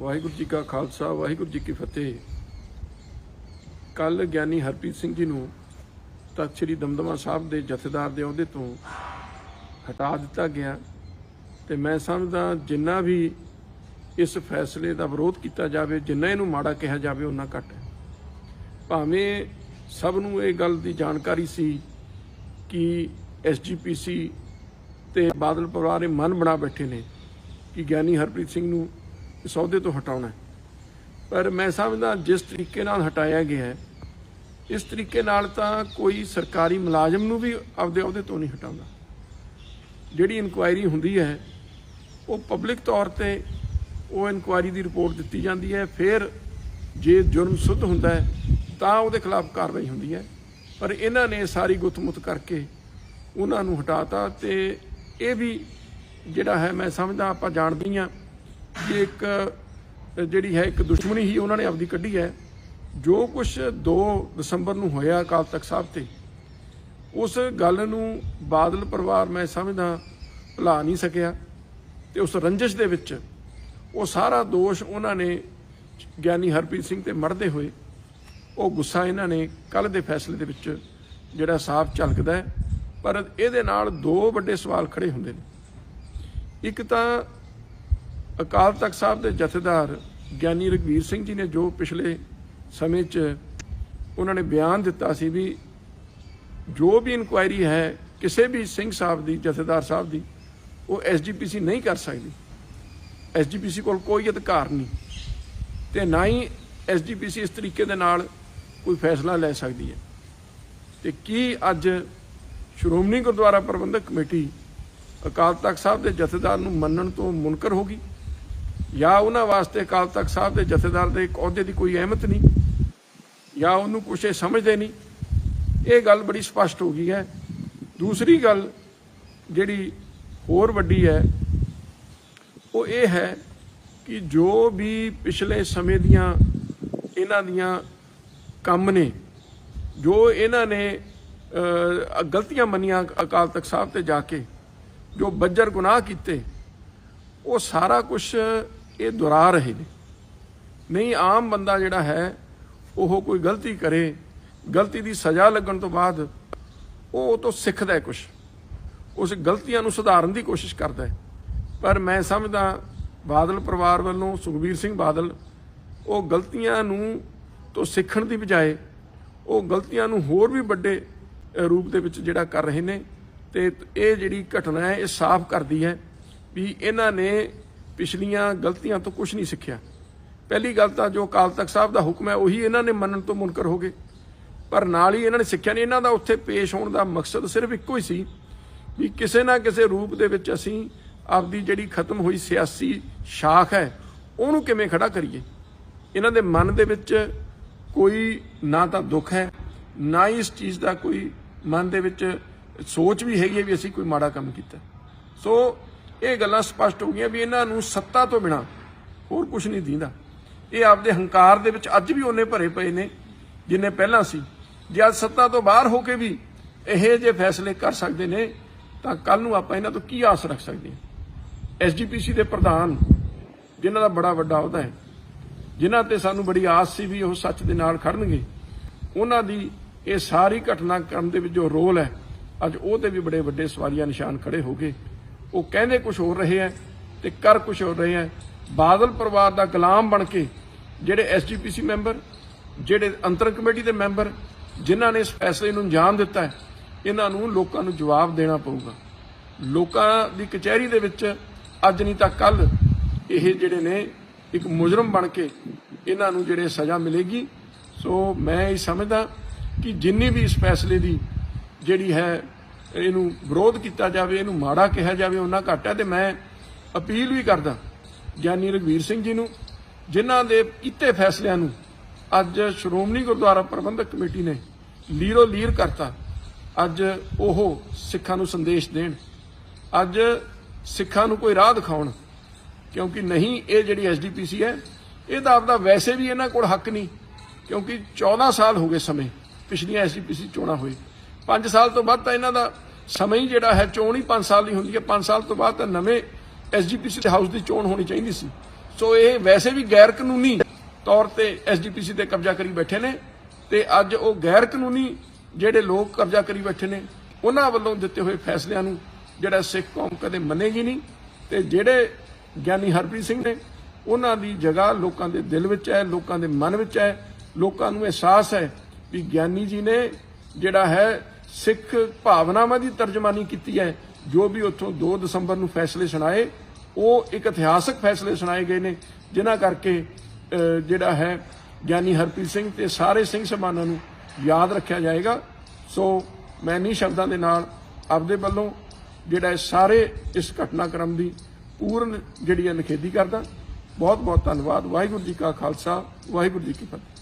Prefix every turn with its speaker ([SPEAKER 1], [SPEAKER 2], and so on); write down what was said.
[SPEAKER 1] ਵਾਹਿਗੁਰੂ ਜੀ ਕਾ ਖਾਲਸਾ, ਵਾਹਿਗੁਰੂ ਜੀ ਕੀ ਫਤਿਹ। ਕੱਲ ਗਿਆਨੀ ਹਰਪ੍ਰੀਤ ਸਿੰਘ ਜੀ ਨੂੰ ਤਖਤ ਸ੍ਰੀ ਦਮਦਮਾ ਸਾਹਿਬ ਦੇ ਜਥੇਦਾਰ ਦੇ ਅਹੁਦੇ ਤੋਂ ਹਟਾ ਦਿੱਤਾ ਗਿਆ ਤੇ ਮੈਂ ਸਮਝਦਾ ਜਿੰਨਾ ਵੀ ਇਸ ਫੈਸਲੇ ਦਾ ਵਿਰੋਧ ਕੀਤਾ ਜਾਵੇ, ਜਿੰਨਾ ਇਹਨੂੰ ਮਾੜਾ ਕਿਹਾ ਜਾਵੇ ਉਹਨਾਂ ਘੱਟ ਹੈ। ਭਾਵੇਂ ਸਭ ਨੂੰ ਇਹ ਗੱਲ ਦੀ ਜਾਣਕਾਰੀ ਸੀ ਕਿ ਐਸਜੀਪੀਸੀ ਤੇ ਬਾਦਲ ਪਰਿਵਾਰ ਇਹ ਮਨ ਬਣਾ ਬੈਠੇ ਨੇ ਕਿ ਗਿਆਨੀ ਹਰਪ੍ਰੀਤ ਸਿੰਘ ਨੂੰ ਇਸ ਅਹੁਦੇ ਤੋਂ ਹਟਾਉਣਾ ਪਰ ਮੈਂ ਸਮਝਦਾ ਜਿਸ ਤਰੀਕੇ ਨਾਲ ਹਟਾਇਆ ਗਿਆ ਹੈ, ਇਸ ਤਰੀਕੇ ਨਾਲ ਤਾਂ ਕੋਈ ਸਰਕਾਰੀ ਮੁਲਾਜ਼ਮ ਨੂੰ ਵੀ ਆਪਦੇ ਅਹੁਦੇ ਤੋਂ ਨਹੀਂ ਹਟਾਉਂਦਾ। ਜਿਹੜੀ ਇਨਕੁਆਇਰੀ ਹੁੰਦੀ ਹੈ, ਉਹ ਪਬਲਿਕ ਤੌਰ ਤੇ ਉਹ ਇਨਕੁਆਇਰੀ ਦੀ ਰਿਪੋਰਟ ਦਿੱਤੀ ਜਾਂਦੀ ਹੈ, ਫਿਰ ਜੇ ਜੁਰਮ ਸੁੱਧ ਹੁੰਦਾ ਹੈ, ਤਾਂ ਉਹਦੇ ਖਿਲਾਫ ਕਾਰਵਾਈ ਹੁੰਦੀ ਹੈ। ਪਰ ਇਹਨਾਂ ਨੇ ਸਾਰੀ ਗੁੱਥਮੁੱਤ ਕਰਕੇ ਉਹਨਾਂ ਨੂੰ ਹਟਾਤਾ ਤੇ ਇਹ ਵੀ ਜਿਹੜਾ ਹੈ, ਮੈਂ ਸਮਝਦਾ ਆਪਾਂ ਜਾਣਦੇ ਹਾਂ ਕਿ ਇੱਕ ਜਿਹੜੀ ਹੈ, ਇੱਕ ਦੁਸ਼ਮਣੀ ਹੀ ਉਹਨਾਂ ਨੇ ਆਪਦੀ ਕੱਢੀ ਹੈ। ਜੋ ਕੁਝ 2 ਦਸੰਬਰ ਨੂੰ ਹੋਇਆ ਅਕਾਲ ਤਖਤ ਸਾਹਿਬ ਤੇ, ਉਸ ਗੱਲ ਨੂੰ ਬਾਦਲ ਪਰਿਵਾਰ ਮੈਂ ਸਮਝਦਾ ਭੁਲਾ ਨਹੀਂ ਸਕਿਆ ਤੇ ਉਸ ਰੰਜਿਸ਼ ਦੇ ਵਿੱਚ ਉਹ ਸਾਰਾ ਦੋਸ਼ ਉਹਨਾਂ ਨੇ ਗਿਆਨੀ ਹਰਪ੍ਰੀਤ ਸਿੰਘ ਤੇ ਮੜਦੇ ਹੋਏ ਉਹ ਗੁੱਸਾ ਇਹਨਾਂ ਨੇ ਕੱਲ ਦੇ ਫੈਸਲੇ ਦੇ ਵਿੱਚ ਜਿਹੜਾ ਸਾਫ਼ ਝਲਕਦਾ ਹੈ। ਪਰ ਇਹਦੇ ਨਾਲ ਦੋ ਵੱਡੇ ਸਵਾਲ ਖੜੇ ਹੁੰਦੇ ਨੇ। ਇੱਕ ਤਾਂ ਅਕਾਲ ਤਖਤ ਸਾਹਿਬ ਦੇ ਜਥੇਦਾਰ ਗਿਆਨੀ ਰਗਵੀਰ ਸਿੰਘ ਜੀ ਨੇ ਜੋ ਪਿਛਲੇ ਸਮੇਂ 'ਚ ਉਹਨਾਂ ਨੇ ਬਿਆਨ ਦਿੱਤਾ ਸੀ ਵੀ ਜੋ ਵੀ ਇਨਕੁਆਇਰੀ ਹੈ, ਕਿਸੇ ਵੀ ਸਿੰਘ ਸਾਹਿਬ ਦੀ, ਜਥੇਦਾਰ ਸਾਹਿਬ ਦੀ, ਉਹ ਐਸਜੀਪੀਸੀ ਨਹੀਂ ਕਰ ਸਕਦੀ। ਐਸਜੀਪੀਸੀ ਕੋਲ ਕੋਈ ਅਧਿਕਾਰ ਨਹੀਂ ਤੇ ਨਾ ਹੀ ਐਸਜੀਪੀਸੀ ਇਸ ਤਰੀਕੇ ਦੇ ਨਾਲ ਕੋਈ ਫੈਸਲਾ ਲੈ ਸਕਦੀ ਹੈ। ਤੇ ਕੀ ਅੱਜ ਸ਼੍ਰੋਮਣੀ ਗੁਰਦੁਆਰਾ ਪ੍ਰਬੰਧਕ ਕਮੇਟੀ ਅਕਾਲ ਤਖਤ ਸਾਹਿਬ ਦੇ ਜਥੇਦਾਰ ਨੂੰ ਮੰਨਣ ਤੋਂ ਮੁਨਕਰ ਹੋ ਗਈ? ਜਾਂ ਉਹਨਾਂ ਵਾਸਤੇ ਅਕਾਲ ਤਖਤ ਸਾਹਿਬ ਦੇ ਜਥੇਦਾਰ ਦੇ ਇੱਕ ਅਹੁਦੇ ਦੀ ਕੋਈ ਅਹਿਮਤ ਨਹੀਂ, ਜਾਂ ਉਹਨੂੰ ਕੁਛ ਇਹ ਸਮਝਦੇ ਨਹੀਂ, ਇਹ ਗੱਲ ਬੜੀ ਸਪਸ਼ਟ ਹੋ ਗਈ ਹੈ। ਦੂਸਰੀ ਗੱਲ ਜਿਹੜੀ ਹੋਰ ਵੱਡੀ ਹੈ, ਉਹ ਇਹ ਹੈ ਕਿ ਜੋ ਵੀ ਪਿਛਲੇ ਸਮੇਂ ਦੀਆਂ ਇਹਨਾਂ ਦੀਆਂ ਕੰਮ ਨੇ, ਜੋ ਇਹਨਾਂ ਨੇ ਗਲਤੀਆਂ ਮੰਨੀਆਂ ਅਕਾਲ ਤਖਤ ਸਾਹਿਬ ਤੇ ਜਾ ਕੇ, ਜੋ ਬੱਜਰ ਗੁਨਾਹ ਕੀਤੇ, ਉਹ ਸਾਰਾ ਕੁਝ ਇਹ ਦੁਹਰਾ ਰਹੇ ਨੇ। ਨਹੀਂ, ਆਮ ਬੰਦਾ ਜਿਹੜਾ ਹੈ, ਉਹ ਕੋਈ ਗਲਤੀ ਕਰੇ, ਗਲਤੀ ਦੀ ਸਜ਼ਾ ਲੱਗਣ ਤੋਂ ਬਾਅਦ ਉਹ ਉਹ ਤੋਂ ਸਿੱਖਦਾ ਹੈ ਕੁਝ ਉਸ ਗਲਤੀਆਂ ਨੂੰ ਸੁਧਾਰਨ ਦੀ ਕੋਸ਼ਿਸ਼ ਕਰਦਾ ਹੈ। ਪਰ ਮੈਂ ਸਮਝਦਾ, ਬਾਦਲ ਪਰਿਵਾਰ ਵੱਲੋਂ ਸੁਖਬੀਰ ਸਿੰਘ ਬਾਦਲ, ਉਹ ਗਲਤੀਆਂ ਨੂੰ ਤੋਂ ਸਿੱਖਣ ਦੀ ਬਜਾਏ, ਉਹ ਗਲਤੀਆਂ ਨੂੰ ਹੋਰ ਵੀ ਵੱਡੇ ਰੂਪ ਦੇ ਵਿੱਚ ਜਿਹੜਾ ਕਰ ਰਹੇ ਨੇ ਤੇ ਇਹ ਜਿਹੜੀ ਘਟਨਾ ਹੈ, ਇਹ ਸਾਫ਼ ਕਰਦੀ ਹੈ ਵੀ ਇਹਨਾਂ ਨੇ ਪਿਛਲੀਆਂ ਗਲਤੀਆਂ ਤੋਂ ਕੁਝ ਨਹੀਂ ਸਿੱਖਿਆ। ਪਹਿਲੀ ਗੱਲ ਤਾਂ ਜੋ ਅਕਾਲ ਤਖਤ ਸਾਹਿਬ ਦਾ ਹੁਕਮ ਹੈ, ਉਹੀ ਇਹਨਾਂ ਨੇ ਮੰਨਣ ਤੋਂ ਮੁਨਕਰ ਹੋ ਗਏ। ਪਰ ਨਾਲ ਹੀ ਇਹਨਾਂ ਨੇ ਸਿੱਖਿਆ ਨਹੀਂ, ਇਹਨਾਂ ਦਾ ਉੱਥੇ ਪੇਸ਼ ਹੋਣ ਦਾ ਮਕਸਦ ਸਿਰਫ ਇੱਕੋ ਹੀ ਸੀ ਵੀ ਕਿਸੇ ਨਾ ਕਿਸੇ ਰੂਪ ਦੇ ਵਿੱਚ ਅਸੀਂ ਆਪਦੀ ਜਿਹੜੀ ਖਤਮ ਹੋਈ ਸਿਆਸੀ ਸ਼ਾਖ ਹੈ, ਉਹਨੂੰ ਕਿਵੇਂ ਖੜਾ ਕਰੀਏ? ਇਹਨਾਂ ਦੇ ਮਨ ਦੇ ਵਿੱਚ ਕੋਈ ਨਾ ਤਾਂ ਦੁੱਖ ਹੈ, ਨਾ ਹੀ ਇਸ ਚੀਜ਼ ਦਾ ਕੋਈ ਮਨ ਦੇ ਵਿੱਚ ਸੋਚ ਵੀ ਹੈਗੀ ਹੈ ਵੀ ਅਸੀਂ ਕੋਈ ਮਾੜਾ ਕੰਮ ਕੀਤਾ। ਸੋ ਇਹ ਗੱਲਾਂ ਸਪਸ਼ਟ ਹੋ ਗਈਆਂ ਵੀ ਇਹਨਾਂ ਨੂੰ ਸੱਤਾ ਤੋਂ ਬਿਨਾ ਹੋਰ ਕੁਝ ਨਹੀਂ ਦਿੰਦਾ। ਇਹ ਆਪਦੇ ਹੰਕਾਰ ਦੇ ਵਿੱਚ ਅੱਜ ਵੀ ਉਹਨੇ ਭਰੇ ਪਏ ਨੇ, ਜਿੰਨੇ ਪਹਿਲਾਂ ਸੀ। ਜੇ ਅੱਜ ਸੱਤਾ ਤੋਂ ਬਾਹਰ ਹੋ ਕੇ ਵੀ ਇਹ ਜੇ ਫੈਸਲੇ ਕਰ ਸਕਦੇ ਨੇ, ਤਾਂ ਕੱਲ ਨੂੰ ਆਪਾਂ ਇਹਨਾਂ ਤੋਂ ਕੀ ਆਸ ਰੱਖ ਸਕਦੇ ਹਾਂ? ਐਸਜੀਪੀਸੀ ਦੇ ਪ੍ਰਧਾਨ, ਜਿਨ੍ਹਾਂ ਦਾ ਬੜਾ ਵੱਡਾ ਅਹੁਦਾ ਹੈ, ਜਿਨ੍ਹਾਂ ਤੇ ਸਾਨੂੰ ਬੜੀ ਆਸ ਸੀ ਵੀ ਉਹ ਸੱਚ ਦੇ ਨਾਲ ਖੜਨਗੇ, ਉਹਨਾਂ ਦੀ ਇਹ ਸਾਰੀ ਘਟਨਾਕ੍ਰਮ ਦੇ ਵਿੱਚ ਜੋ ਰੋਲ ਹੈ, ਅੱਜ ਉਹ ਤੇ ਵੀ ਬੜੇ ਵੱਡੇ ਸਵਾਲੀਆ ਨਿਸ਼ਾਨ ਖੜੇ ਹੋ ਗਏ। ਉਹ ਕਹਿੰਦੇ ਕੁਝ ਹੋਰ ਰਹੇ ਹੈ ਤੇ ਕਰ ਕੁਝ ਹੋਰ ਰਹੇ ਹੈ ਬਾਦਲ ਪਰਿਵਾਰ ਦਾ ਗੁਲਾਮ ਬਣ ਕੇ ਜਿਹੜੇ ਐਸਜੀਪੀਸੀ ਮੈਂਬਰ, ਜਿਹੜੇ ਅੰਤਰ ਕਮੇਟੀ ਦੇ ਮੈਂਬਰ, ਜਿਨ੍ਹਾਂ ਨੇ ਇਸ ਫੈਸਲੇ ਨੂੰ ਅੰਜਾਮ ਦਿੱਤਾ ਹੈ ਇਹਨਾਂ ਨੂੰ ਲੋਕਾਂ ਨੂੰ ਜਵਾਬ ਦੇਣਾ ਪਊਗਾ। ਲੋਕਾਂ ਦੀ ਕਚਹਿਰੀ ਦੇ ਵਿੱਚ ਅੱਜ ਨਹੀਂ ਤਾਂ ਕੱਲ ਇਹ ਜਿਹੜੇ ਨੇ ਇੱਕ ਮੁਜਰਮ ਬਣ ਕੇ ਇਹਨਾਂ ਨੂੰ ਜਿਹੜੇ ਸਜ਼ਾ ਮਿਲੇਗੀ। ਸੋ ਮੈਂ ਇਹ ਸਮਝਦਾ ਕਿ ਜਿੰਨੀ ਵੀ ਇਸ ਫੈਸਲੇ ਦੀ ਜਿਹੜੀ ਹੈ ਇਹਨੂੰ ਵਿਰੋਧ ਕੀਤਾ ਜਾਵੇ, ਇਹਨੂੰ ਮਾੜਾ ਕਿਹਾ ਜਾਵੇ ਉਹਨਾਂ ਘੱਟ ਹੈ ਤੇ ਮੈਂ ਅਪੀਲ ਵੀ ਕਰਦਾ ਗਿਆਨੀ ਰਘਵੀਰ ਸਿੰਘ ਜੀ ਨੂੰ, ਜਿਨ੍ਹਾਂ ਦੇ ਕੀਤੇ ਫੈਸਲਿਆਂ ਨੂੰ ਅੱਜ ਸ਼੍ਰੋਮਣੀ ਗੁਰਦੁਆਰਾ ਪ੍ਰਬੰਧਕ ਕਮੇਟੀ ਨੇ ਲੀਰੋ ਲੀਰ ਕਰਤਾ। ਅੱਜ ਉਹ ਸਿੱਖਾਂ ਨੂੰ ਸੰਦੇਸ਼ ਦੇਣ। ਅੱਜ ਸਿੱਖਾਂ ਨੂੰ ਕੋਈ ਰਾਹ ਦਿਖਾਉਣ, ਕਿਉਂਕਿ ਨਹੀਂ, ਇਹ ਜਿਹੜੀ ਐਸਡੀਪੀਸੀ ਹੈ, ਇਹ ਤਾਂ ਆਪਦਾ ਵੈਸੇ ਵੀ ਇਹਨਾਂ ਕੋਲ ਹੱਕ ਨਹੀਂ, ਕਿਉਂਕਿ 14 ਸਾਲ ਹੋ ਗਏ ਸਮੇਂ ਪਿਛਲੀਆਂ ਐਸਡੀਪੀਸੀ ਚੋਣਾਂ ਹੋਏ। 5 ਸਾਲ ਤੋਂ ਬਾਅਦ ਤਾਂ ਇਹਨਾਂ ਦਾ ਸਮਾਂ ਹੀ ਜਿਹੜਾ ਹੈ ਚੋਣ ਹੀ 5 ਸਾਲ ਦੀ ਹੁੰਦੀ ਹੈ। 5 ਸਾਲ ਤੋਂ ਬਾਅਦ ਤਾਂ ਨਵੇਂ ਐਸਜੀਪੀਸੀ ਦੇ ਹਾਊਸ ਦੀ ਚੋਣ ਹੋਣੀ ਚਾਹੀਦੀ ਸੀ। ਸੋ ਇਹ ਵੈਸੇ ਵੀ ਗੈਰ ਕਾਨੂੰਨੀ ਤੌਰ ਤੇ ਐਸਜੀਪੀਸੀ ਤੇ ਕਬਜ਼ਾ ਕਰੀ ਬੈਠੇ ਨੇ ਤੇ ਅੱਜ ਉਹ ਗੈਰ ਕਾਨੂੰਨੀ ਜਿਹੜੇ ਲੋਕ ਕਬਜ਼ਾ ਕਰੀ ਬੈਠੇ ਨੇ, ਉਹਨਾਂ ਵੱਲੋਂ ਦਿੱਤੇ ਹੋਏ ਫੈਸਲਿਆਂ ਨੂੰ ਜਿਹੜਾ ਸਿੱਖ ਕੌਮ ਕਦੇ ਮੰਨੇਗੀ ਨਹੀਂ ਤੇ ਜਿਹੜੇ ਗਿਆਨੀ ਹਰਪ੍ਰੀਤ ਸਿੰਘ ਨੇ, ਉਹਨਾਂ ਦੀ ਜਗ੍ਹਾ ਲੋਕਾਂ ਦੇ ਦਿਲ ਵਿੱਚ ਹੈ, ਲੋਕਾਂ ਦੇ ਮਨ ਵਿੱਚ ਹੈ। ਲੋਕਾਂ ਨੂੰ ਅਹਿਸਾਸ ਹੈ ਵੀ ਗਿਆਨੀ ਜੀ ਨੇ ਜਿਹੜਾ ਹੈ, ਸਿੱਖ ਭਾਵਨਾਵਾਂ ਦੀ ਤਰਜਮਾਨੀ ਕੀਤੀ ਹੈ। ਜੋ ਵੀ ਉੱਥੋਂ 2 ਦਸੰਬਰ ਨੂੰ ਫੈਸਲੇ ਸੁਣਾਏ, ਉਹ ਇੱਕ ਇਤਿਹਾਸਕ ਫੈਸਲੇ ਸੁਣਾਏ ਗਏ ਨੇ, ਜਿਨ੍ਹਾਂ ਕਰਕੇ ਜਿਹੜਾ ਹੈ, ਗਿਆਨੀ ਹਰਪ੍ਰੀਤ ਸਿੰਘ ਤੇ ਸਾਰੇ ਸਿੰਘ ਸਮਾਨਾਂ ਨੂੰ ਯਾਦ ਰੱਖਿਆ ਜਾਏਗਾ। ਸੋ ਮੈਂ ਨਹੀਂ ਸ਼ਬਦਾਂ ਦੇ ਨਾਲ ਆਪਦੇ ਵੱਲੋਂ ਜਿਹੜਾ ਸਾਰੇ ਇਸ ਘਟਨਾਕ੍ਰਮ ਦੀ ਪੂਰਨ ਜਿਹੜੀ ਹੈ, ਨਿਖੇਧੀ ਕਰਦਾ। ਬਹੁਤ ਬਹੁਤ ਧੰਨਵਾਦ। ਵਾਹਿਗੁਰੂ ਜੀ ਕਾ ਖਾਲਸਾ, ਵਾਹਿਗੁਰੂ ਜੀ ਕੀ ਫਤਿਹ।